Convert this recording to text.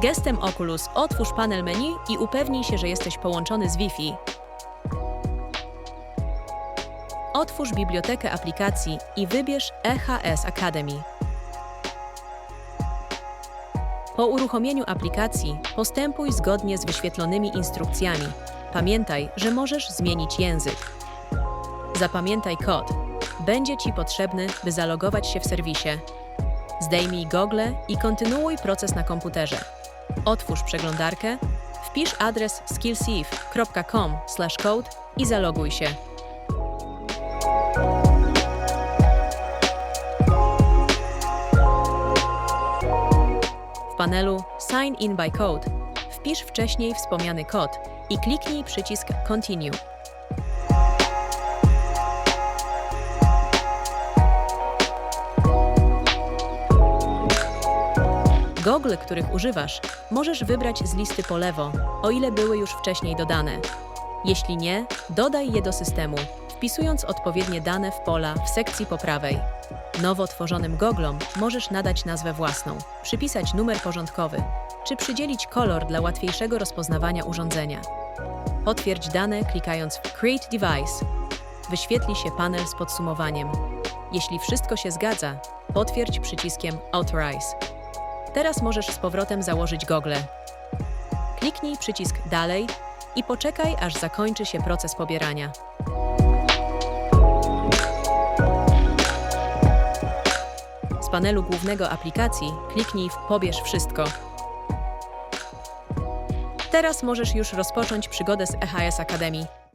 Gestem Oculus otwórz panel menu i upewnij się, że jesteś połączony z Wi-Fi. Otwórz bibliotekę aplikacji i wybierz EHS Academy. Po uruchomieniu aplikacji postępuj zgodnie z wyświetlonymi instrukcjami. Pamiętaj, że możesz zmienić język. Zapamiętaj kod. Będzie Ci potrzebny, by zalogować się w serwisie. Zdejmij gogle i kontynuuj proces na komputerze. Otwórz przeglądarkę, wpisz adres skillsieve.com/code i zaloguj się. W panelu Sign in by Code wpisz wcześniej wspomniany kod i kliknij przycisk Continue. Gogle, których używasz, możesz wybrać z listy po lewo, o ile były już wcześniej dodane. Jeśli nie, dodaj je do systemu, wpisując odpowiednie dane w pola w sekcji po prawej. Nowo tworzonym goglom możesz nadać nazwę własną, przypisać numer porządkowy, czy przydzielić kolor dla łatwiejszego rozpoznawania urządzenia. Potwierdź dane klikając w Create Device. Wyświetli się panel z podsumowaniem. Jeśli wszystko się zgadza, potwierdź przyciskiem Authorize. Teraz możesz z powrotem założyć gogle. Kliknij przycisk Dalej i poczekaj, aż zakończy się proces pobierania. Z panelu głównego aplikacji kliknij w Pobierz wszystko. Teraz możesz już rozpocząć przygodę z EHS Academy.